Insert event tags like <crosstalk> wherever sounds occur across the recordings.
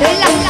Để?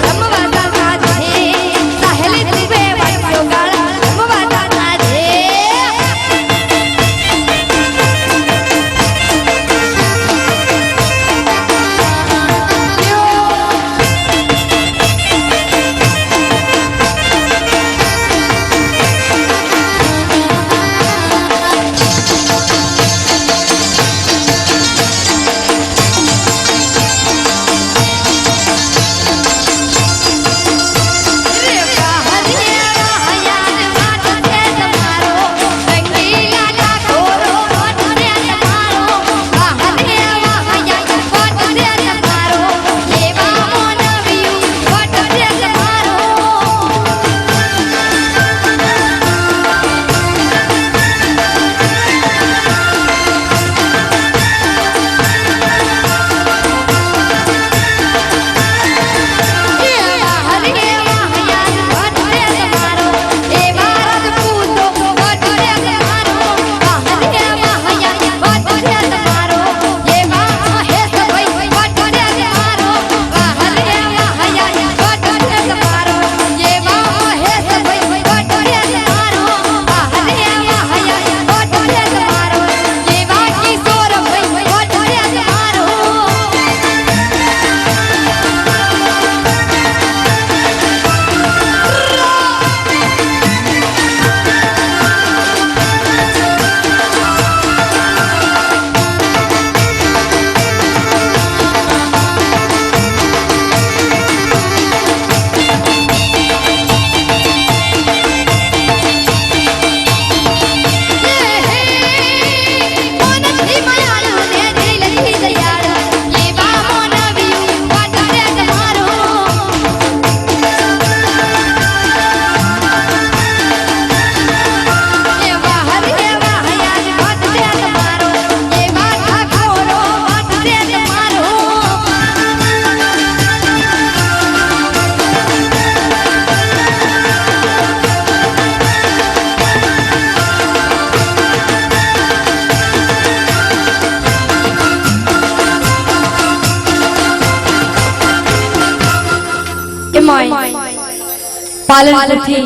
પાલનપુરથી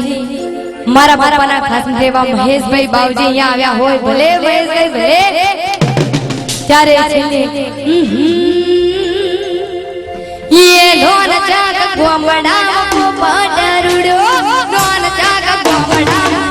મારા પપ્પાના ખાસ દેવા મહેશભાઈ બાવજી અહીંયા આવ્યા હોય, ભલે મહેશભાઈ ભલે. ત્યારે છેલ્લે યે ધોન ચાક ગોમડા પટરુડો ધોન ચાક ગોમડા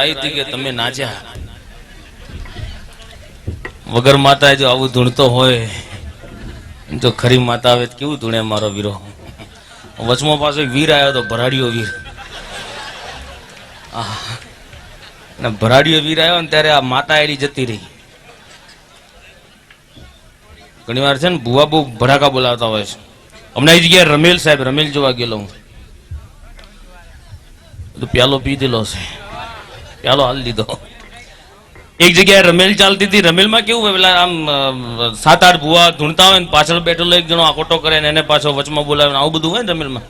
આવી હતી કે તમે નાચ્યા વગર માતા જો આવું ધૂણતો હોય જો ખરી માતા આવે કેવું ધૂણે મારો વીરો? વચમાં પાછો વીર આવ્યો તો ભરાડીયો વીર. ભરાડીયો વીર આવ્યો ને ત્યારે આ માતા એડી જતી રહી. ઘણી વાર છે ને ભુવા બહુ ભડાકા બોલાવતા હોય છે. હમણાં એ જગ્યાએ રમેલ સાહેબ, રમેલ જોવા ગયેલો હું. તો પ્યાલો પી દીધો છે. પ્યાલો હાલ લીધો. એક જગ્યાએ રમેલ ચાલતી હતી. રમેલમાં કેવું પેલા આમ સાત આઠ ભુવા ધૂણતા હોય ને પાછળ બેઠેલો એક જણો આકોટો કરે ને એને પાછો વચમાં બોલાવે આવું બધું હોય ને રમેલમાં.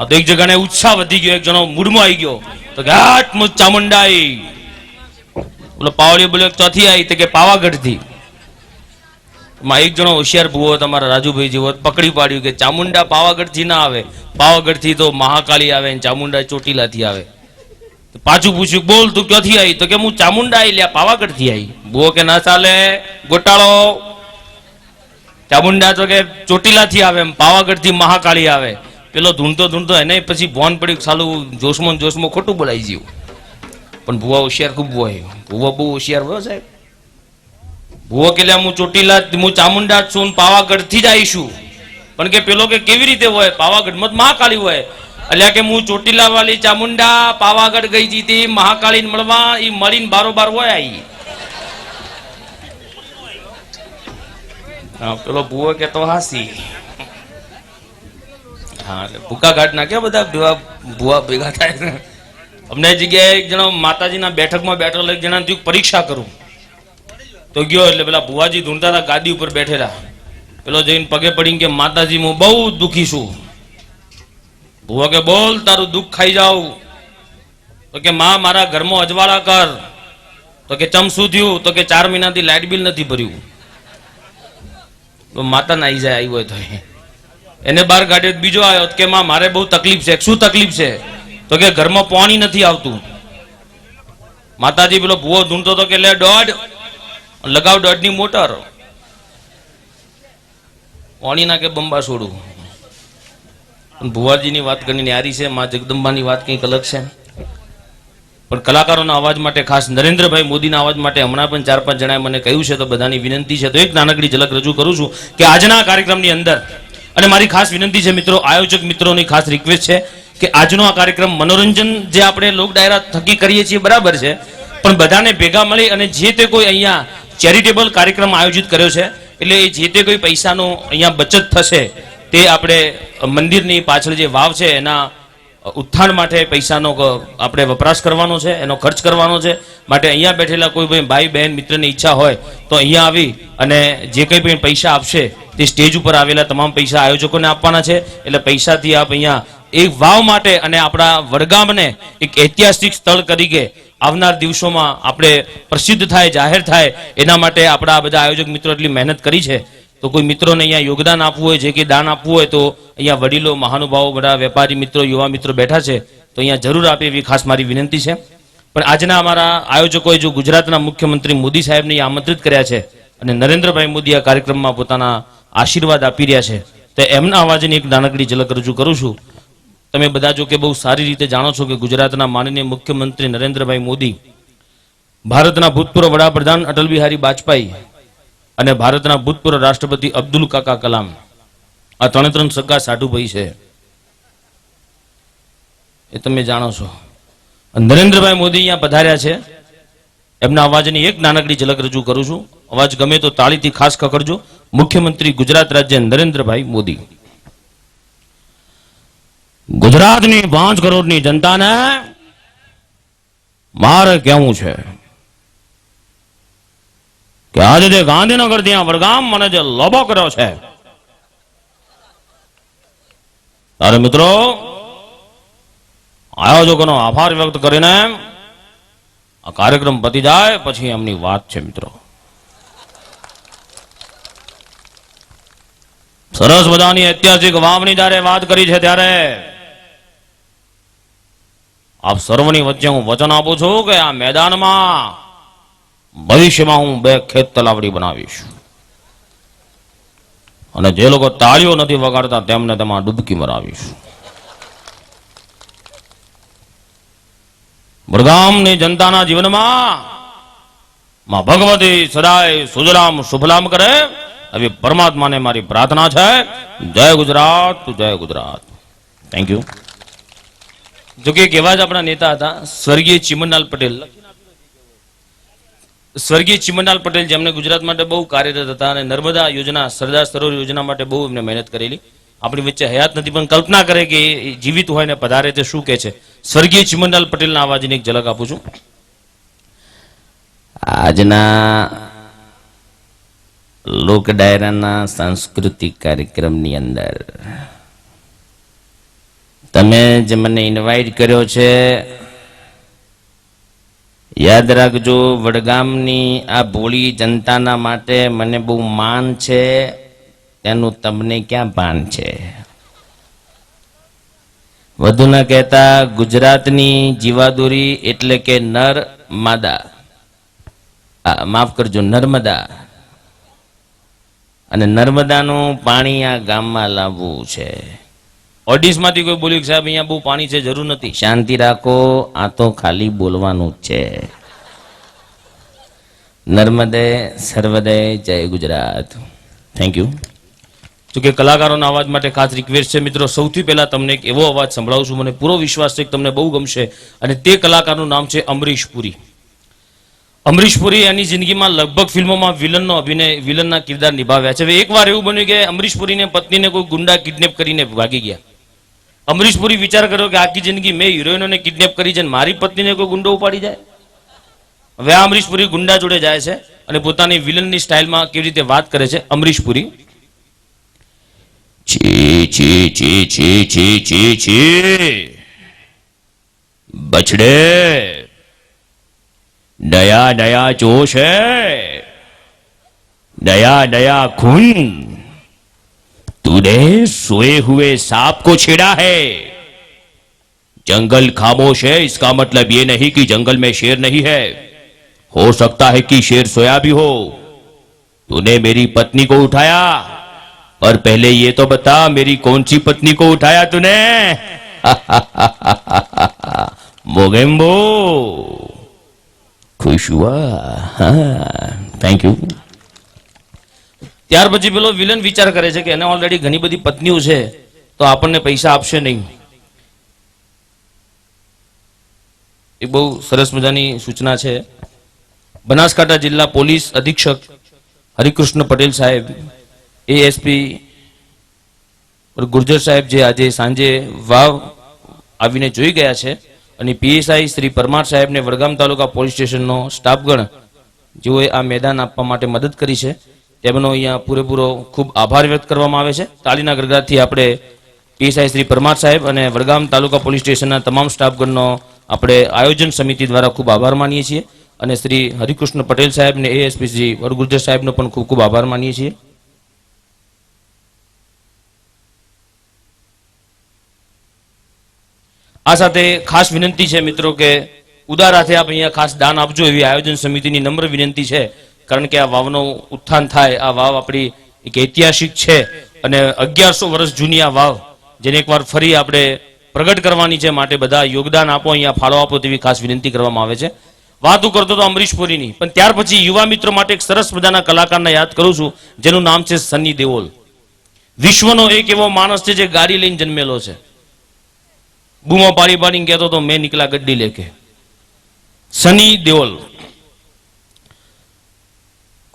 આ તો એક જગાને ઉત્સાહ વધી ગયો. એક જણો મૂડમાં આવી ગયો. તો હાટ, મુજ ચામુંડાઈ. બોલો પાવડી બોલ્યો ચોથી આવી. તો કે, પાવાગઢથી. માં એક જણો હોશિયાર ભૂવો, તમારા રાજુભાઈ જેવો, પકડી પાડ્યું કે, ચામુંડા પાવાગઢથી ના આવે. પાવાગઢથી તો મહાકાળી આવે ને ચામુંડા ચોટીલાથી આવે. પાછું પૂછ્યું, બોલ તું ક્યાંથી આવી? તો કે હું ચામુંડા આવી, લ્યા પાવાગઢથી આવી. બો કે ના ચાલે, ગોટાળો. ચામુંડા તો કે ચોટીલાથી આવે એમ, પાવાગઢથી મહાકાળી આવે. પેલો ધૂંઢતો ધૂંઢતો એને પછી ભોન પડ્યું સાલું જોશમાં જોશમાં ખોટું બોલાઈ ગયું. પણ ભુવા હોશિયાર ખૂબ હોય. ભુવા બહુ હોશિયાર હોય સાહેબ. ભુવા કે હું ચોટીલા હું ચામુંડા છું પાવાગઢથી જ આવીશું. પણ કે પેલો કે કેવી રીતે હોય? પાવાગઢમાં મત મહાકાળી હોય. એટલે કે હું ચોટીલા વાલી ચામુંડા પાવાગઢ ગઈ જીતી મહાકાળી મળવા એ મળીને બારોબાર હોય આવી પેલો ભૂવો કે તો હાસી. હા, એટલે ભૂકા ઘાટ ના ક્યાં બધા ભેવા ભૂવા ભેગા થાય અમને જગ્યાએ એક જણા માતાજીના બેઠકમાં બેઠેલો, એક જણા પરીક્ષા કરું. તો ગયો એટલે પેલા ભુવાજી ધૂંઢતા ગાદી ઉપર બેઠેલા. પેલો જઈને પગે પડીને કે, માતાજી, હું બહુ દુઃખી છું. ભુવા કે, બોલ, તારું દુઃખ ખાઈ જાઉં. તો કે, માં, મારા ઘરમાં અજવાળા કર. તો કે, ચમ શું થયું? તો કે, ચાર મહિનાથી લાઇટ બિલ નથી ભર્યું. તો માતા નાઈ જાય આવી હોય તો એને બહાર કાઢ્યો, બીજો આવ્યો કે, માં, મારે બહુ તકલીફ છે. શું તકલીફ છે? તો કે, ઘરમાં પાણી નથી આવતું. માતાજી પેલો ભૂવો ઢૂંઢતો હતો કે, લે દોઢ લગાવ દોઢની મોટર. પાણીના કે, બંબા છોડું. પણ ભુવાજીની વાત કરીને ન્યારી છે, મા જગદંબાની વાત કંઈક અલગ છે? પણ કલાકારોના અવાજ માટે, ખાસ નરેન્દ્રભાઈ મોદીના અવાજ માટે હમણાં પણ ચાર પાંચ જણાએ મને કહ્યું છે, તો બધાની વિનંતી છે. તો એક નાનકડી ઝલક રજૂ કરું છું કે આજના કાર્યક્રમની અંદર, અને મારી ખાસ વિનંતી છે મિત્રો, આયોજક મિત્રોની ખાસ રિક્વેસ્ટ છે કે આજનો આ કાર્યક્રમ મનોરંજન જે આપણે લોક ડાયરા થકી કરીએ છીએ, બરાબર છે, પણ બધાને ભેગા મળી અને જે તે કોઈ અહીંયા ચેરિટેબલ કાર્યક્રમ આયોજિત કર્યો છે, એટલે જે તે કોઈ પૈસાનો અહીંયા બચત થશે તે આપણે મંદિરની પાછળ જે વાવ છે, એના ઉત્થાન માટે પૈસાનો આપણે વપરાશ કરવાનો છે, એનો ખર્ચ કરવાનો છે. માટે અહીંયા બેઠેલા કોઈ ભાઈ બહેન, મિત્રની ઈચ્છા હોય, તો અહીંયા આવી અને જે કંઈ પણ પૈસા આપશે, તે સ્ટેજ ઉપર આવેલા તમામ પૈસા આયોજકોને આપવાના છે. એટલે પૈસાથી આપ અહીંયા એ વાવ માટે અને આપણા વડગામને એક ઐતિહાસિક સ્થળ તરીકે આવનાર દિવસોમાં આપણે પ્રસિદ્ધ થાય, જાહેર થાય, એના માટે આપણા બધા આયોજક મિત્રો એટલી મહેનત કરી છે. તો કોઈ મિત્રોને અહીંયા યોગદાન આપવું હોય, જે કે દાન આપવું હોય, તો અહીંયા વડીલો, મહાનુભાવો બધા, વેપારી મિત્રો, યુવા મિત્રો બેઠા છે, તો અહીંયા જરૂર આપે એવી ખાસ મારી વિનંતી છે. પણ આજના અમારા આયોજકોએ જો ગુજરાતના મુખ્યમંત્રી મોદી સાહેબને આમંત્રિત કર્યા છે અને નરેન્દ્રભાઈ મોદી આ કાર્યક્રમમાં પોતાના આશીર્વાદ આપી રહ્યા છે, તો એમના અવાજની એક નાનકડી ઝલક રજૂ કરું છું. તમે બધા જો કે બહુ સારી રીતે જાણો છો કે ગુજરાતના માનનીય મુખ્યમંત્રી નરેન્દ્રભાઈ મોદી, ભારતના ભૂતપૂર્વ વડાપ્રધાન અટલ બિહારી વાજપેયી અને ભારતના ભૂતપૂર્વ રાષ્ટ્રપતિ અબ્દુલ કાકા કલામ. આ ત્રણે ત્રણ સગા સાઢુભાઈ છે. એ તમે જાણો છો. નરેન્દ્રભાઈ મોદી અહીંયા પધાર્યા છે. એમના અવાજની એક નાનકડી ઝલક રજૂ કરું છું. અવાજ ગમે તો તાળીથી ખાસ ખકડજો મુખ્યમંત્રી ગુજરાત રાજ્ય નરેન્દ્રભાઈ મોદી. ગુજરાતની પાંચ કરોડની જનતાને મારે કેવું છે? કે આજે જે ગાંધીનગર ત્યાં વડગામ મને જે લોબો કર્યો છે. અરે મિત્રો, આયોજકોનો આભાર વ્યક્ત કરીને આ કાર્યક્રમ પતી જાય પછી એમની વાત છે મિત્રો. સરસ મજાની ઐતિહાસિક વાવની જયારે વાત કરી છે ત્યારે આપ સર્વની વચ્ચે હું વચન આપું છું કે આ મેદાનમાં ભવિષ્યમાં હું બે ખેત તલાવડી બનાવીશ. અને જે લોકો તાળીઓ નથી વગાડતા તેમને તેમાં ડૂબકી મરાવીશ. વડગામની જનતાના જીવનમાં માં ભગવતી સદાય સુજરામ શુભલામ કરે આવી પરમાત્માને મારી પ્રાર્થના છે. જય ગુજરાત જય ગુજરાત. થેન્ક યુ જોકે એક એવા જ આપણા નેતા હતા, સ્વર્ગીય ચિમનલાલ પટેલ. સ્વર્ગીય ચિમનલાલ પટેલ જેમને ગુજરાત માટે બહુ કાર્યરત હતા અને નર્મદા યોજના, સરદાર સરોવર યોજના માટે બહુ એમને મહેનત કરેલી. આપણી વચ્ચે હયાત નથી, પણ કલ્પના કરે કે જીવિત હોય ને પધારે તે શું કહે છે. સ્વર્ગીય ચિમનલાલ પટેલના અવાજની એક ઝલક આપું છું. આજના લોક ડાયરાના સાંસ્કૃતિક કાર્યક્રમની અંદર તમે જે મને ઇન્વાઇટ કર્યો છે યાદ રાખજો, વડગામની આ ભોળી જનતાના માટે મને બહુ માન છે તેનું તમને ક્યાં ભાન છે? વધુ ન કહેતા, ગુજરાતની જીવાદોરી એટલે કે નર માદા. માફ કરજો, નર્મદા. અને નર્મદાનું પાણી આ ગામમાં લાવવું છે. ઓડિશમાંથી કોઈ બોલ્યું કે સાહેબ અહીંયા બહુ પાણી છે જરૂર નથી. શાંતિ રાખો આ તો ખાલી બોલવાનું છે. નર્મદે સર્વદે જય ગુજરાત. થેન્ક યુ જો કે કલાકારોના અવાજ માટે ખાસ રિક્વેસ્ટ છે મિત્રો સૌથી પહેલા તમને એક એવો અવાજ સંભળાવું છું મને પૂરો વિશ્વાસ છે કે તમને બહુ ગમશે. અને તે કલાકારનું નામ છે અમરીશ પુરી. અમરીશ પુરી એની જિંદગીમાં લગભગ ફિલ્મોમાં વિલનનો અભિનય વિલનના કિરદાર નિભાવ્યા છે. હવે એકવાર એવું બન્યું કે અમરીશ પુરીને પત્નીને કોઈ ગુંડા કિડનેપ કરીને ભાગી ગયા. અમરીશ પુરી વિચાર કર્યો કે આખી જિંદગી મેં હિરોઈનોને કિડનેપ કરી છે મારી પત્નીને કોઈ ગુંડો ઉપાડી જાય? હવે આ અમરીશપુરી ગુંડા જોડે જાય છે અને પોતાની વિલનની સ્ટાઇલમાં કેવી રીતે વાત કરે છે અમરીશપુરી? બછડે દયા દયા ચો છે દયા દયા ખૂન. तूने सोए हुए सांप को छेड़ा है। जंगल खामोश है, इसका मतलब ये नहीं कि जंगल में शेर नहीं है। हो सकता है कि शेर सोया भी हो। तूने मेरी पत्नी को उठाया। और पहले ये तो बता, मेरी कौन सी पत्नी को उठाया तूने? <laughs> मोगेम्बो। खुश हुआ। थैंक यू ત્યાર પછી પેલો વિલન વિચાર કરે છે કે એને ઓલરેડી ઘણી બધી પત્નીઓ છે, તો આપણને પૈસા આપશે નહીં. એ બહુ સરસ મજાની સૂચના છે. બનાસકાંઠા જિલ્લા પોલીસ અધિક્ષક હરિકૃષ્ણ પટેલ સાહેબ એએસપી ગુર્જર સાહેબ જે આજે સાંજે વાવ આવીને જોઈ ગયા છે અને પીએસઆઈ શ્રી પરમાર સાહેબને વડગામ તાલુકા પોલીસ સ્ટેશનનો સ્ટાફગણ જેઓએ આ મેદાન આપવા માટે મદદ કરી છે. તેમનો અહીંયા પૂરેપૂરો ખૂબ આભાર વ્યક્ત કરવામાં આવે છે. તાલીના ગરગાથી આપણે પીએસઆઈ શ્રી પરમાર સાહેબ અને વડગામ તાલુકા પોલીસ સ્ટેશનના તમામ સ્ટાફગણનો આપણે આયોજન સમિતિ દ્વારા ખૂબ આભાર માનીએ છીએ અને શ્રી હરિકૃષ્ણ પટેલ સાહેબ ને એએસપી શ્રી વડગુર્જર સાહેબનો પણ ખૂબ ખૂબ આભાર માનીએ છીએ. આ સાથે ખાસ વિનંતી છે મિત્રો કે ઉદાર હાથે આપ અહીંયા ખાસ દાન આપજો એવી આયોજન સમિતિની નમ્ર વિનંતી છે. કારણ કે આ વાવનું ઉત્થાન થાય, આ વાવ આપણી એક ઐતિહાસિક છે અને અગિયારસો વર્ષ જૂની આ વાવ, જેને એક વાર ફરી આપણે પ્રગટ કરવાની છે માટે બધા યોગદાન આપો, અહીંયા ફાળો આપો તેવી ખાસ વિનંતી કરવામાં આવે છે. વાત હું કરતો અમરીશ પુરીની, પણ ત્યાર પછી યુવા મિત્રો માટે એક સરસ મજાના કલાકારને યાદ કરું છું, જેનું નામ છે સન્ની દેઓલ. વિશ્વનો એક એવો માણસ છે જે ગાડી લઈને જન્મેલો છે. બૂમો પાડી પાડીને કહેતો તો મેં નીકળા ગડ્ડી લેકે. સની દેઓલ.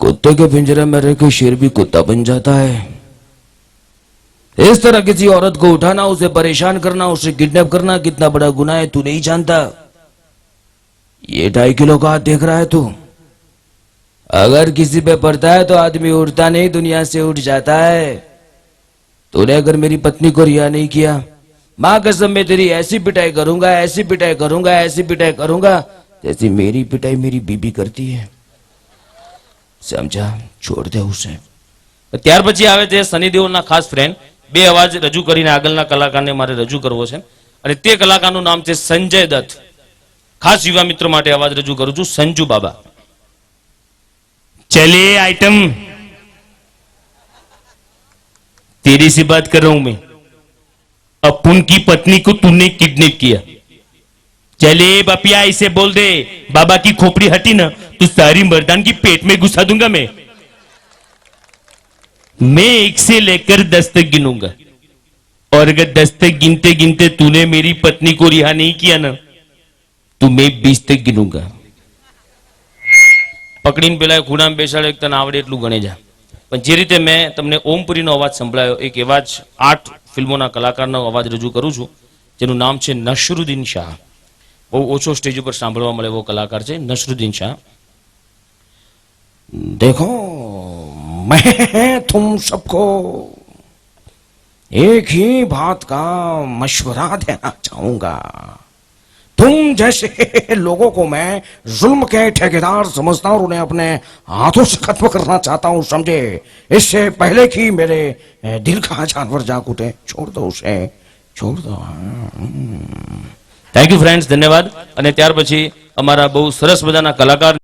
कुत्ते के पिंजरे में रह के शेर भी कुत्ता बन जाता है। इस तरह किसी औरत को उठाना, उसे परेशान करना, उसे किडनैप करना कितना बड़ा गुनाह है, तू नहीं जानता। ये ढाई किलो का हाथ देख रहा है तू। अगर किसी पे पड़ता है तो आदमी उठता नहीं, दुनिया से उठ जाता है। तूने अगर मेरी पत्नी को रिहा नहीं किया, माँ कसम मैं तेरी ऐसी पिटाई करूँगा, ऐसी पिटाई करूँगा, ऐसी पिटाई करूँगा, जैसी मेरी पिटाई मेरी बीबी करती है। સમજા છોડ દેવું છે ત્યાર પછી આવે છે સનીદેવના ખાસ ફ્રેન્ડ બે અવાજ રજૂ કરીને આગળના કલાકારને મારે રજૂ કરવો છે. અને તે કલાકારનું નામ છે સંજય દત્ત. ખાસ યુવા મિત્રો માટે અવાજ રજૂ કરું છું. સંજુ બાબા. ચલે આઈટમ તેરી સી બાત કર રહા હું મેં. અપુન કી પત્ની કો તુને કિડનેપ કિયા. ચલે બપિયા इसे બોલ દે. બાબા કી ખોપડી હટી ના. तो सारी मर्दान की पेट में घुसा दूंगा मैं मैं एक से लेकर दस तक गिनूंगा और अगर दस तक गिनते गिनते तूने मेरी पत्नी को रिहा नहीं किया ना तो मैं बीस तक गिनूंगा પકડીને પેલા ખૂણામાં બેસાડે તને આવડે એટલું ગણે જા પણ જે રીતે મેં તમને ઓમપુરીનો અવાજ સંભળાયો એક એવા જ આઠ ફિલ્મોના કલાકારનો અવાજ રજૂ કરું છું જેનું નામ છે નશરુદ્દીન શાહ બહુ ઓછો સ્ટેજ ઉપર સાંભળવા મળે એવો કલાકાર છે નશરુદ્દીન શાહ देखो मैं तुम सबको एक ही बात का मशवरा देना चाहूंगा तुम जैसे लोगों को मैं जुल्म के ठेकेदार समझता हूं और उन्हें अपने हाथों से खत्म करना चाहता हूं समझे इससे पहले कि मेरे अ, दिल का जानवर जाग उठे छोड़ दो उसे छोड़ दो हाँ। થેન્ક યુ ફ્રેન્ડ્સ ધન્યવાદ અને ત્યાર પછી અમારા બહુ સરસ મજાના કલાકાર